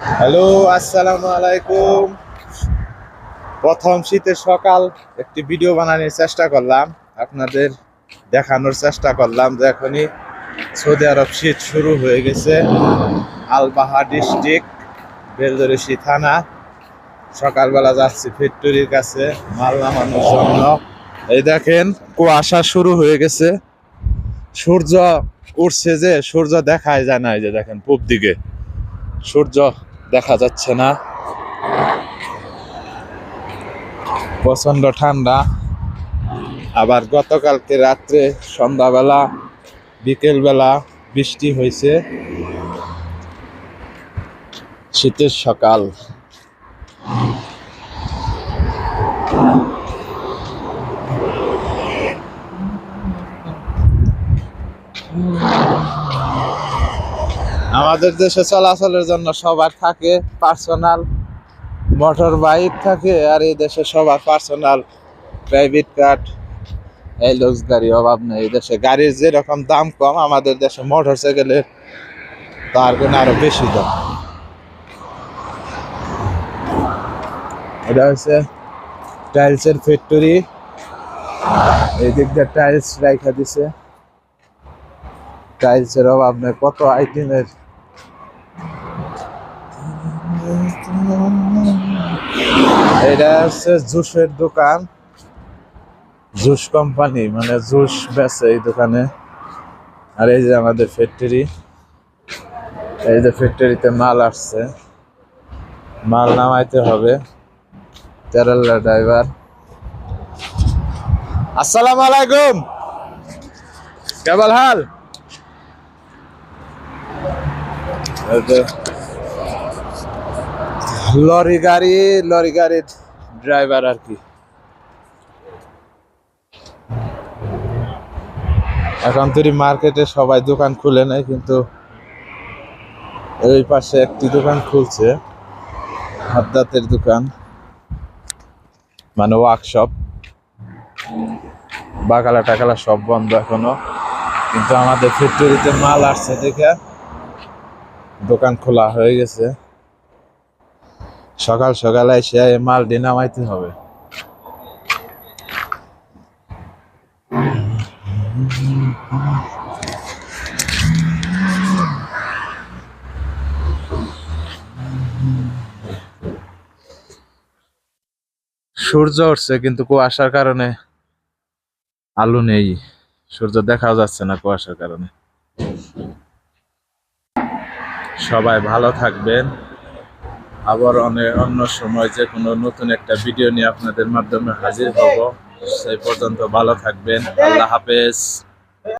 Hello, আসসালামু আলাইকুম। প্রথম শীতের সকাল, একটি ভিডিও বানানোর চেষ্টা করলাম, আপনাদের দেখানোর চেষ্টা করলাম। যে এখনই সৌদি আরব শীত শুরু হয়ে গেছে। আলবাহা ডিস্ট্রিক্ট, বেলদরিশি থানা। সকালবেলা যাচ্ছি ফ্যাক্টরির কাছে, মাল নামানোর জন্য। এই দেখেন, কুয়াশা শুরু হয়ে গেছে। সূর্য উঠছে যে, সূর্য দেখায় যায় না, এই যে দেখেন, পূব দিকে। সূর্য দেখা যাচ্ছে না। প্রচণ্ড ঠান্ডা। আবার গতকালকে রাত্রে সন্ধ্যাবেলা বিকেলবেলা বৃষ্টি হয়েছে। শীতের সকাল। আমাদের দেশে চলাচলের জন্য সবার থাকে পার্সোনাল মোটর বাইক থাকে, আর এই দেশে সবার পার্সোনাল প্রাইভেট কার এই লক্স গাড়ি, অভাব নেই। এই দেশে গাড়ির যেরকম দাম কম, আমাদের দেশে মোটর সাইকেলের তার গুণ আরও বেশি দাম। এটা হচ্ছে টাইলসের ফ্যাক্টরি এই দিক দিয়ে টাইলস রাইখা দিছে। টাইলসের অভাব নেই, কত আইটেমের এটা হচ্ছে জুসের দোকান। জুস কোম্পানি মানে জুস বেচে এই দোকানে। আর এই যে আমাদের ফ্যাক্টরি এই যে ফ্যাক্টরিতে মাল আসছে। মাল নামাইতে হবে। তেরাল্লা ড্রাইভার আসসালামু আলাইকুম। কেবল হাল লরি গাড়ি, লরি গাড়ির ড্রাইভার আর কি। এখন তুই মার্কেটে সবাই দোকান খুলে নেয় কিন্তু এই পাশে একটি দোকান খুলছে হাদ্দাতের দোকান মানে ওয়ার্কশপ বাকালা টাকালা সব বন্ধ এখনও, কিন্তু আমাদের ফ্যাক্টরিতে মাল আসছে দেখে দোকান খোলা হয়ে গেছে। সকাল সকালে এসে মাল নামাইতে হবে। সূর্য উঠছে কিন্তু কুয়াশার কারণে আলো নেই। সূর্য দেখা যাচ্ছে না কুয়াশার কারণে। সবাই ভালো থাকবেন। আবার অনেক অন্য সময় যে কোনো নতুন একটা ভিডিও নিয়ে আপনাদের মাধ্যমে হাজির হব। সেই পর্যন্ত ভালো থাকবেন। আল্লাহ হাফেজ।